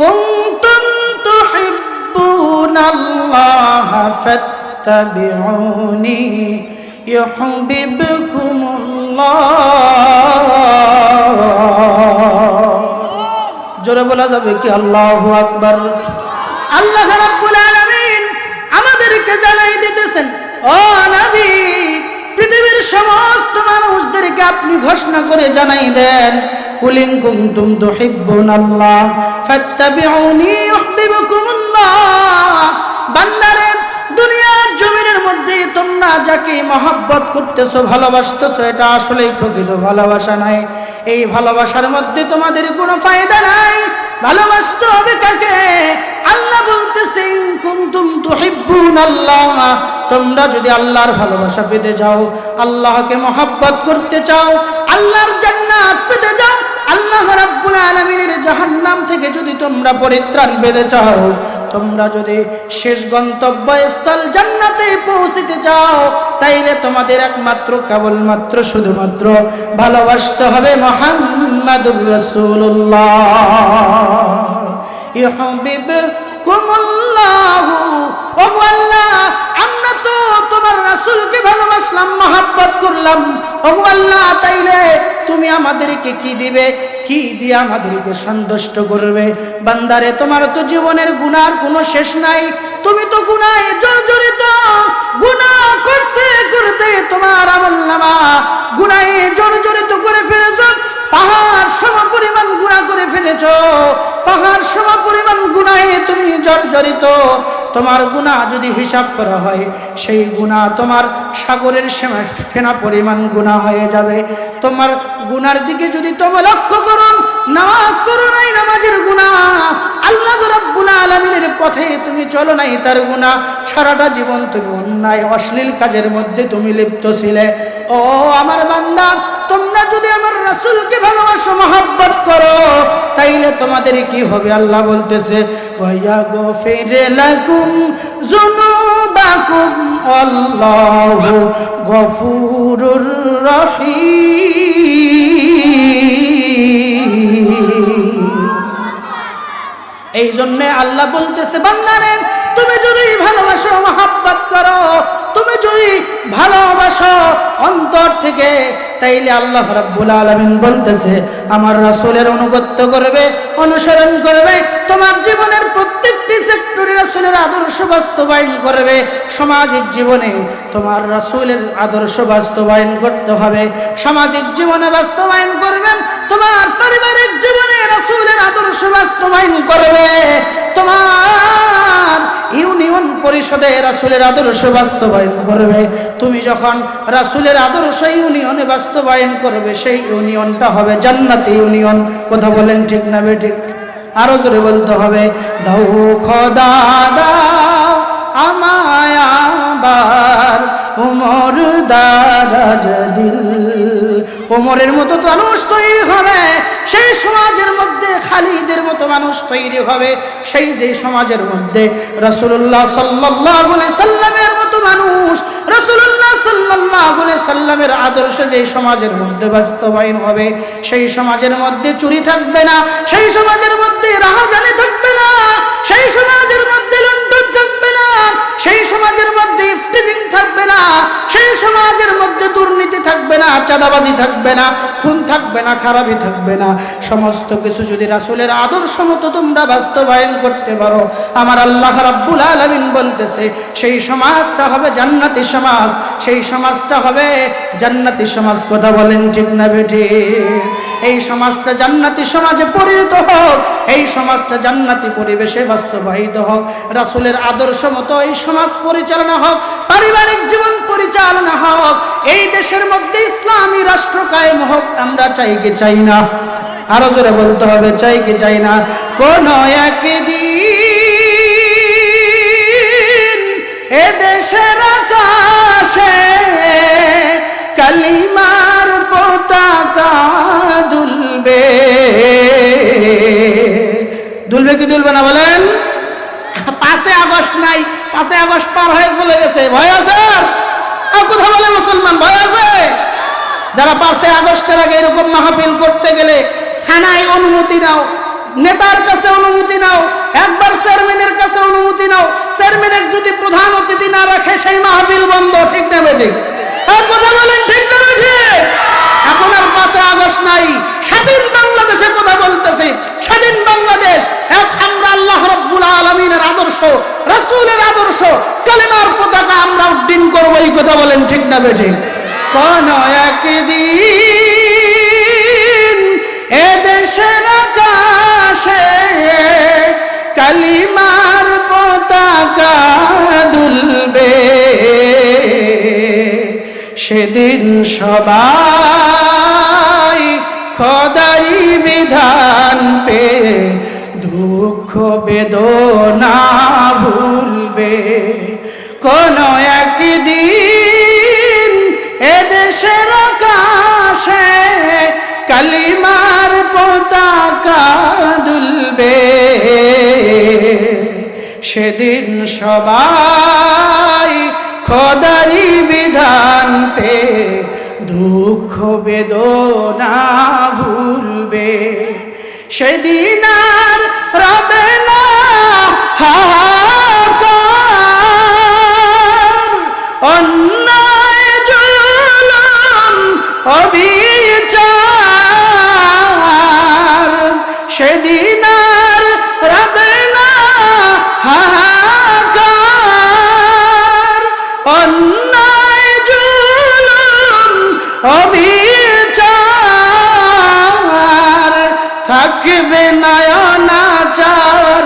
কুনতুম তুহিব্বুনাল্লাহ ফাত্তাবিউনি ইউহিব্বুকুমুল্লাহ। জোরে বলা যাবে কি আল্লাহু আকবার? আল্লাহ রাব্বুল আলামিন আমাদেরকে জানাই দিতেছেন, ও নবী, পৃথিবীর সমস্ত মানুষদেরকে আপনি ঘোষণা করে জানাই দেন কুলিং কুনতুম তুহিব্বুন আল্লাহ ফাত্তাবিউনি ইউহিব্বুকুমুল্লাহ। বান্দারে, দুনিয়ার জমিনের মধ্যে তোমরা যাকে মহাব্বত করতেছো, ভালোবাসতেছো, এটা আসলেই প্রকৃত ভালোবাসা নাই এই ভালোবাসার মধ্যে তোমাদের কোনো ফায়দা নাই। ভালোবাসতে হবে কাকে? আল্লাহ বলতেছে কুনতুম তুহিব্বুন আল্লাহ তোমরা যদি আল্লাহর ভালোবাসা পেতে যাও আল্লাহকে মহাব্বত করতে চাও, আল্লাহর জান্নাত তোমরা পরিত্রাণ পেতে চাও। তোমরা যদি শেষ গন্তব্য স্থল জান্নাতে পৌঁছিতে চাও, তাইলে তোমাদের একমাত্র কেবলমাত্র শুধুমাত্র ভালোবাসতে হবে মোহাম্মদুর রসুল্লাহ আমরা তো তোমার রাসূলকে ভালোবাসলাম, মহাব্বত করলাম। ও আল্লাহ, তাইলে তুমি আমাদেরকে কি দিবে? কি দিয়ে আমাদেরকে সন্তুষ্ট করবে? বান্দারে, তোমার তো জীবনের গুনার কোনো শেষ নাই। তুমি তো গুনায় জর্জরিত। গুনা করতে করতে তোমার আমল নামা গুনায় জর্জরিত করে ফেলেছ। পাহাড় সম পরিমাণ গুণা করে ফেলেছ। পাহাড় সম পরিমাণ গুণায় তুমি জর্জরিত। তোমার গুণা যদি হিসাব করা হয়, সেই গুণা তোমার সাগরের সেমা ফেনা পরিমাণ গুণা হয়ে যাবে। তোমার গুনার দিকে যদি তোমার লক্ষ্য করুন নামাজ পড়ো নাই, নামাজের গুণা। আল্লাহ রাব্বুল আলামিনের পথে তুমি চলো নাই, তার গুণা। সারাটা জীবন তুমি অন্যায়, অশ্লীল কাজের মধ্যে তুমি লিপ্ত ছিলে। ও আমার বান্দা, তোমরা যদি আমার রাসূলকে ভালোবাসো, মহব্বত করো, তাইলে তোমাদের কি হবে? আল্লাহ বলতেছে ভাইয়া ওয়া গফিরে লাকুম যুনুবাকুম আল্লাহু গফুরুর রহিম। এই জন্য আল্লাহ বলতেছে বান্দারে তুমি যদি ভালোবাসো মহাব্বত করো তুমি যদি ভালোবাসো অন্তর থেকে। তাইলে আল্লাহ রাব্বুল আলামিন বলতেছে, আমার রাসূলের অনুগত্য করবে, অনুসরণ করবে, তোমার জীবনের প্রত্যেকটি সেক্টরে রাসূলের আদর্শ বাস্তবায়ন করবে। সামাজিক জীবনে তোমার রাসূলের আদর্শ বাস্তবায়ন করতে হবে। সামাজিক জীবনে বাস্তবায়ন করবেন তোমার পারিবারিক জীবনে রাসূলের আদর্শ বাস্তবায়ন করবে। তোমার ইউনিয়ন পরিষদে রাসূলের আদর্শ বাস্তবায়ন করবে। তুমি যখন রাসুলের আদর্শ ইউনিয়নে বাস্তবায়ন করবে, সেই ইউনিয়নটা হবে জান্নাতি ইউনিয়ন কথা বলেন ঠিক না বে ঠিক? আরও জোরে বলতে হবে, দাও খোদা, দাও আমায় আবার, উমর দারাজ দিল। ওমরের মতো মানুষ তৈরি হবে, সেই সমাজের মধ্যে খালিদের মতো মানুষ তৈরি হবে, সেই যে সমাজের মধ্যে রসুল্লাহ সাল্লাহ সাল্লামের মতো মানুষ রসুল্লাহ সাল্লাহ সাল্লামের আদর্শ যে সমাজের মধ্যে বাস্তবায়ন হবে, সেই সমাজের মধ্যে চুরি থাকবে না, সেই সমাজের মধ্যে রাহাজানি থাকবে না, সেই সমাজের মধ্যে লুণ্ঠন থাকবে না, সেই সমাজের মধ্যে থাকবে না, সেই সমাজের মধ্যে দুর্নীতি থাকবে না, চাঁদাবাজি থাকবে না, খুন থাকবে না থাকবে না। সমস্ত কিছু যদি রাসূলের আদর্শ মতো তোমরা বাস্তবায়ন করতে পারো, আমার আল্লাহ রাব্বুল আলামিন বলতেছে, সেই সমাজটা হবে জান্নাতি সমাজ, সেই সমাজটা হবে জান্নাতি সমাজ। কথা বলেন ঠিক না বেঠি? এই সমাজটা জান্নাতি সমাজে পরিণত হোক, এই সমাজটা জান্নাতি পরিবেশে বাস্তবায়িত হোক। রাসূলের আদর্শ মতো এই সমাজ পরিচালনা হোক, পারিবারিক জীবন পরিচালনা হোক, এই দেশের মধ্যে ইসলামী রাষ্ট্র কায়েম হোক, আমরা চাই কি চাই না? আরও জোরে বলতে হবে, চাই কি চাই না? কোন একদিন এ দেশের আকাশে কালিমার পতাকা দুলবে। দুলবে কি দুলবে না বলেন? পাঁচে আগস্ট নাই পাঁচে আগস্ট পার হয়ে চলে গেছে। ভয় আছে? আর কথা বলে মুসলমান, ভয় আছে? যারা পাঁচে আগস্টের আগে এরকম মাহফিল করতে গেলে থানায় অনুমতি নাও, নেতার কাছে অনুমতি নাও, একবার চেয়ারম্যানের কাছে অনুমতি নাও চেয়ারম্যানের যদি প্রধান অতিথি না রাখে, সেই মাহফিল বন্ধ, ঠিক না বেঠিক? কথা বলেন, ঠিক না বেঠিক? এখন আর পাঁচে আগস্ট নাই, স্বাধীন বাংলাদেশে কথা বলতেছি, স্বাধীন বাংলাদেশ, এক আমরা আল্লাহ রব্বুল আদর্শ রাসূলের আদর্শ, কালেমার পতাকা আমরা উড্ডীন করব, এই কথা বলেন ঠিক না বেঠিক কোন একদিন এদেশের আকাশে কালিমার পতাকা দুলবে। সেদিন সবাই খদারি বিধান পে দুঃখ বেদনা ভুলবে। কোন একদিন এদেশের আকাশে কালিমার পতাকা দুলবে। সেদিন সবাই খদারি বিধান পে দুঃখ বেদনা ভুলবে। সেদিন থাকবে নয়নাচার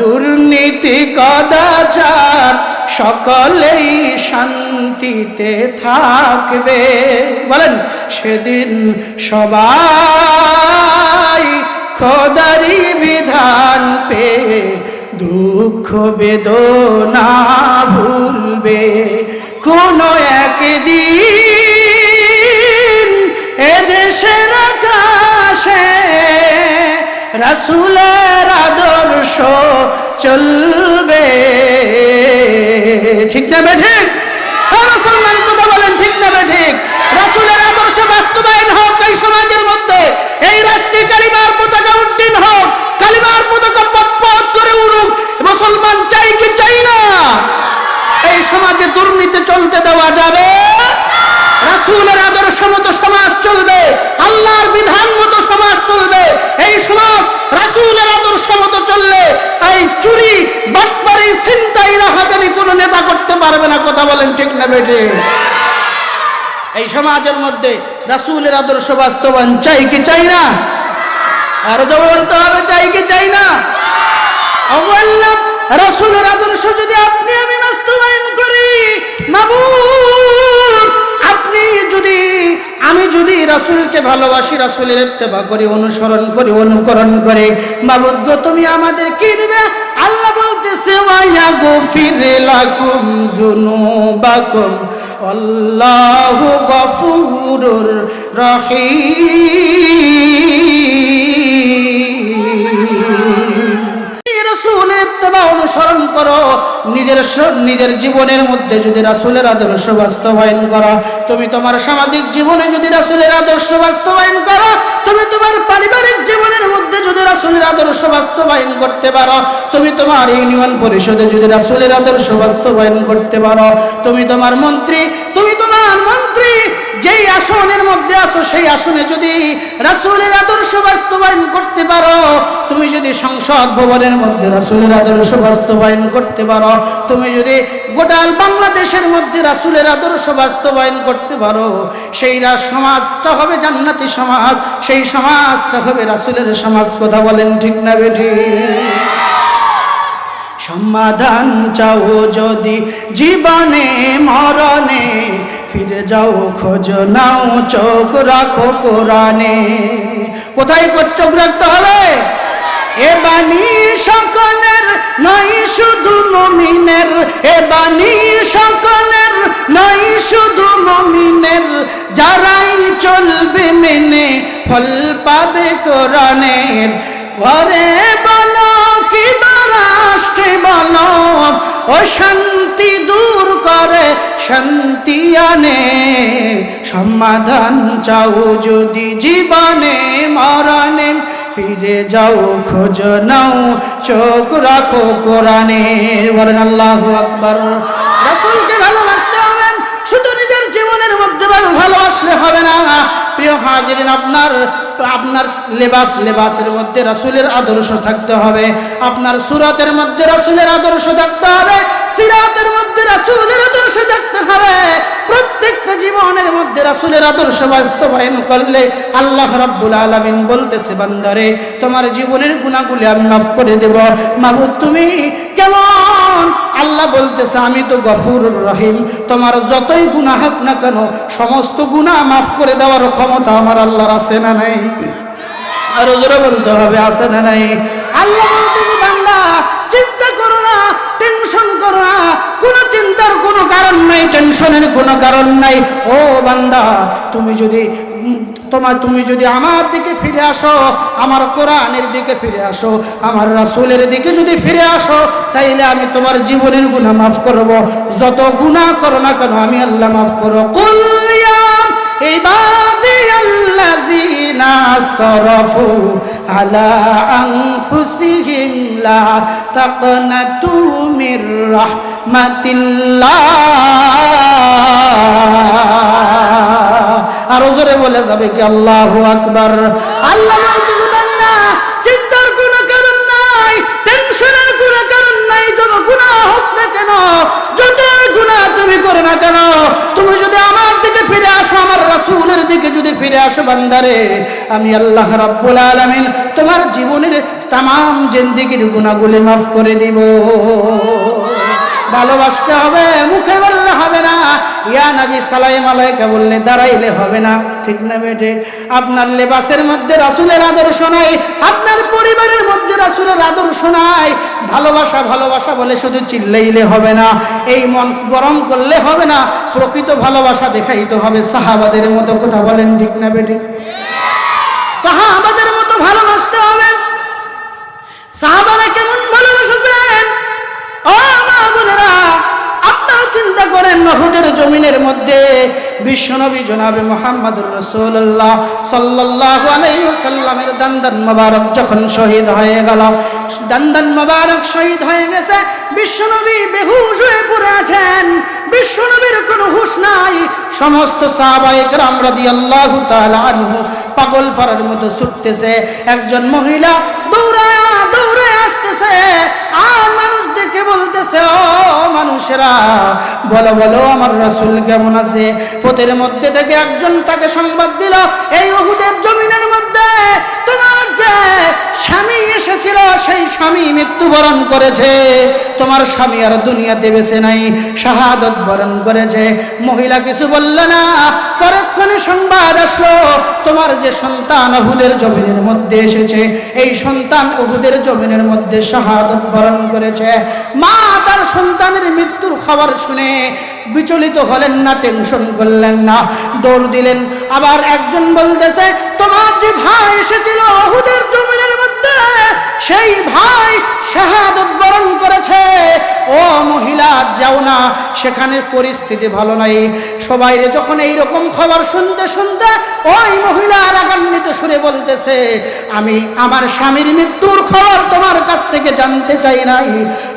দুর্নীতি কদাচার সকলেই শান্তিতে থাকবে। বলেন, সেদিন সবাই খোদারি বিধান পে দুঃখ বেদনা ভুলবে। কোনো একদিন রাসুলের আদর্শ চলবে। ঠিক না বে ঠিক? হ্যাঁ, মুসলমান কথা বলেন ঠিক না ঠিক? রাসুলের আদর্শ বাস্তবায়ন হোক এই সমাজের মধ্যে এই রাষ্ট্রীয় কালিমার পতাকা উড্ডীন হোক কালিমার পতাকা পথ করে উড়ুক মুসলমান চাই কি চাই না? এই সমাজে দুর্নীতি চলতে দেওয়া যাবে। রাসূলের আদর্শ মতো সমাজ চলবে। আল্লাহর বিধান ঠিক না বেটে এই সমাজের মধ্যে রাসুলের আদর্শ বাস্তবায়ন চাই কি চাই না? আরও জবাব বলতে হবে, চাই কি চাই না? রাসূলের আদর্শ যদি আপনি আমি বাস্তবায়ন করি মাবু আপনি যদি আমি যদি রাসুলকে ভালোবাসি, রাসুলের ইত্তেবা করি, অনুসরণ করি, অনুকরণ করে, মাবুদ তুমি আমাদের কি দেবে? আল্লাহ বলতেছে ওয়া গফির লাকুম যুনুবাকুম, আল্লাহু গফুরুর রহিম। ইত্তেবা অনুসরণ করো। নিজের নিজের জীবনের মধ্যে যদি রাসূলের আদর্শ বাস্তবায়ন করো, তুমি তোমার সামাজিক জীবনে যদি রাসূলের আদর্শ বাস্তবায়ন করো, তুমি তোমার পারিবারিক জীবনের মধ্যে যদি রাসূলের আদর্শ বাস্তবায়ন করতে পারো, তুমি তোমার ইউনিয়ন পরিষদে যদি রাসুলের আদর্শ বাস্তবায়ন করতে পারো, তুমি তোমার মন্ত্রী, তুমি তোমার মন্ত্রী যেই আসনের মধ্যে আছো, সেই আসনে যদি রাসূলের আদর্শ বাস্তবায়ন করতে পারো, তুমি যদি সংসদ ভবনের মধ্যে রাসূলের আদর্শ বাস্তবায়ন করতে পারো, তুমি যদি গোটাল বাংলাদেশের মধ্যে রাসূলের আদর্শ বাস্তবায়ন করতে পারো, সেই সমাজটা হবে জান্নাতি সমাজ, সেই সমাজটা হবে রাসূলের সমাজ, কথা বলেন ঠিক না বেঠি সমাধান চাও যদি জীবনে, মরণে, ফিরে যাও, খোঁজ নাও, চোখ রাখো কোরআনে। কোথায় চোখ রাখতে হবে? এ বাণী সকলের নয়, শুধু মমিনের। এ বাণী সকলের নয়, শুধু মমিনের। যারাই চলবে মেনে, ফল পাবে কোরআনের। ঘরে বলো কি রাষ্ট্রে বলো ও শান্তি দূর করে, শান্তি আনে। সমাধান চাও যদি জীবনে, মরণে, ফিরে যাও, খোঁজ নাও, চোখ রাখো কোরআনে। বলেন, আল্লাহ আকবর। রাসূলকে ভালোবাসতে হবে, শুধু নিজের জীবনের মধ্যে ভালোবাসলে হবে না। প্রিয় হাজিরিন, আপনার আপনার লেবাস, লেবাসের মধ্যে রাসুলের আদর্শ থাকতে হবে। আপনার সুরাতের মধ্যে রাসুলের আদর্শ থাকতে হবে। সিরাতের মধ্যে রাসূলের আদর্শ থাকতে হবে। প্রত্যেকটা জীবনের মধ্যে রাসুলের আদর্শ বাস্তবায়ন করলে আল্লাহ রাব্বুল আলামিন বলতেছে, বান্দারে, তোমার জীবনের গুনাহগুলি আমি মাফ করে দেব। মাবুদ, তুমি কেমন? আল্লাহ বলতেছে, আমি তো গফুর রহিম। তোমার যতই গুনাহ হোক না কেন, সমস্ত গুনাহ মাফ করে দেওয়ার ক্ষমতা আমার আল্লাহর আছে না নাই? আরও জোরে বলতে হবে, আছে না নাই? আল্লাহ বলতেছে, বান্দা, চিন্তা করো না, টেনশন করো না, কোন চিন্তার কোন কারণ নাই, টেনশনের কোন কারণ নাই। ও বান্দা, তুমি যদি তোমার, তুমি যদি আমার দিকে ফিরে আসো, আমার কোরআনের দিকে ফিরে আসো, আমার রাসুলের দিকে যদি ফিরে আসো, তাইলে আমি তোমার জীবনের গুণা মাফ করব। যত গুণা করো না কেন, আমি আল্লাহ মাফ করব। এইবার صرفوا على أنفسهم لا تقنطوا من رحمة الله أرزر ولا زبك الله أكبر الله দিকে যদি ফিরে আসো বান্দারে, আমি আল্লাহ রাব্বুল আলামিন তোমার জীবনের তাম জিন্দিগির গুণাগুলি মাফ করে দিব। ভালোবাসতে হবে, মুখে হবে না। ইয়া নবী সালাইম আলাইকা বললে, দাঁড়াইলে হবে না। ঠিক না বেটে আপনার লেবাসের মধ্যে রাসূলের আদর্শ নাই, আপনার পরিবারের মধ্যে রাসূলের আদর্শ নাই। ভালোবাসা ভালোবাসা বলে শুধু চিল্লাইলে হবে না। এই মন গরম করলে হবে না, প্রকৃত ভালোবাসা দেখাইতে হবে। সাহাবাদের মতো কথা বলেন, ঠিক না বেটে সাহাবাদের মতো ভালোবাসতে হবে। সাহাবারা কেমন ভালোবাসেছেন? ও মা বোনেরা চিন্তা করেন নহদের জমিনের মধ্যে। বিশ্বনবী জনাবে মোহাম্মদুর রসুল্লাহ সাল্লাহ আলাইসাল্লামের দান্দান মোবারক যখন শহীদ হয়ে গেল, দান্দান মোবারক শহীদ হয়ে গেছে, বিশ্বনবী বেহুশ হয়ে পড়ে আছেন। বিশ্বনবীর কোনো হুশ নাই। সমস্ত সাহাবাইকরাম রাদি আল্লাহ আনহু পাগল পাড়ার মতো ছুটতেছে। একজন মহিলা দৌড়ায় দৌড়ায় আসতেছে। আর মানুষ দেখে বলতেছে, ও মানুষেরা, বলো বলো, আমার রাসূল কেমন আছে? পথের মধ্যে থেকে একজন তাকে সংবাদ দিল, এই উহুদের জমিনের মধ্যে তোমার যে স্বামী এসেছিল, সেই স্বামী মৃত্যুবরণ করেছে। তোমার স্বামী আর দুনিয়াতে বেঁচে নাই, শাহাদত বরণ করেছে। মহিলা কিছু বলল না, পরক্ষণে সংবাদ আসলো, তোমার যে সন্তান উহুদের জমিনের মধ্যে এসেছে, এই সন্তান উহুদের জমিনের মধ্যে শাহাদত বরণ করেছে। মা তার সন্তানের মৃত্যুর খবর শুনে বিচলিত হলেন না টেনশন করলেন না, দৌড় দিলেন। আবার একজন বলতেছে, তোমার যে ভাই এসেছিল অহুদের জমিনের মধ্যে, সেই ভাই শাহাদ বরণ করেছে। ও মহিলা যাও না, সেখানে পরিস্থিতি ভালো নাই। সবাই যখন এই রকম খবর শুনতে শুনতে ওই মহিলা রাগান্বিত সুরে বলতেছে, আমি আমার স্বামীর মৃত্যুর খবর তোমার কাছ থেকে জানতে চাই নাই।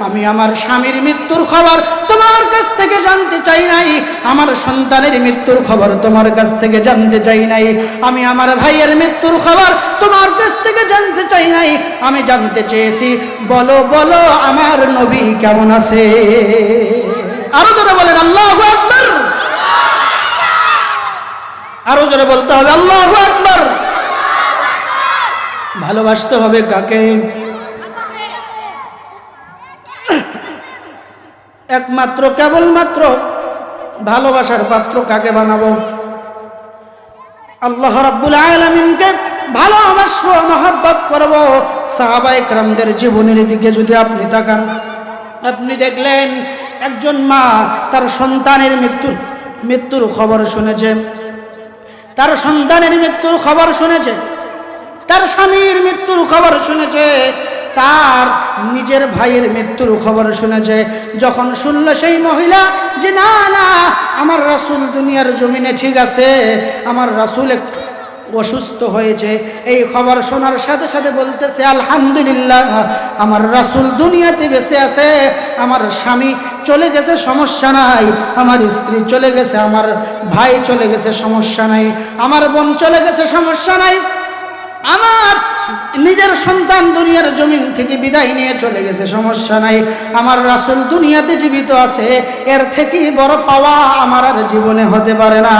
আমি আমার স্বামীর মৃত্যুর খবর তোমার কাছ থেকে জানতে চাই নাই। আমার সন্তানের মৃত্যুর খবর তোমার কাছ থেকে জানতে চাই নাই। আমি আমার ভাইয়ের মৃত্যুর খবর তোমার জানতে চাই নাই, আমি জানতে চেয়েছি। বলো বলো, আমার নবী কেমন আছে? আরও জোরে বলেন, আল্লাহ আকবর। আরও জোরে বলতে হবে, আল্লাহ আকবর। ভালোবাসতে হবে কাকে? একমাত্র, কেবলমাত্র ভালোবাসার পাত্র কাকে বানাবো? আল্লাহ রাব্বুল আলামিনকে ভালোবাসবো, মহাব্বত করব। সাহাবাই ক্রামদের জীবনের দিকে যদি আপনি তাকান, আপনি দেখলেন একজন মা তার সন্তানের মৃত্যুর মৃত্যুর খবর শুনেছে। তার সন্তানের মৃত্যুর খবর শুনেছে। তার স্বামীর মৃত্যুর খবর শুনেছে। তার নিজের ভাইয়ের মৃত্যুর খবর শুনেছে। যখন শুনল সেই মহিলা যে, না না, আমার রাসুল দুনিয়ার জমিনে ঠিক আছে, আমার রাসুল একটু অসুস্থ হয়েছে। এই খবর শোনার সাথে সাথে বলতেছে, আলহামদুলিল্লাহ, আমার রাসুল দুনিয়াতে বেঁচে আছে। আমার স্বামী চলে গেছে, সমস্যা নাই। আমার স্ত্রী চলে গেছে, আমার ভাই চলে গেছে, সমস্যা নাই। আমার বোন চলে গেছে, সমস্যা নাই। আমার নিজের সন্তান দুনিয়ার জমিন থেকে বিদায় নিয়ে চলে গেছে, সমস্যা নাই। আমার রাসুল দুনিয়াতে জীবিত আছে। এর থেকে বড় পাওয়া আমার আর জীবনে হতে পারে না।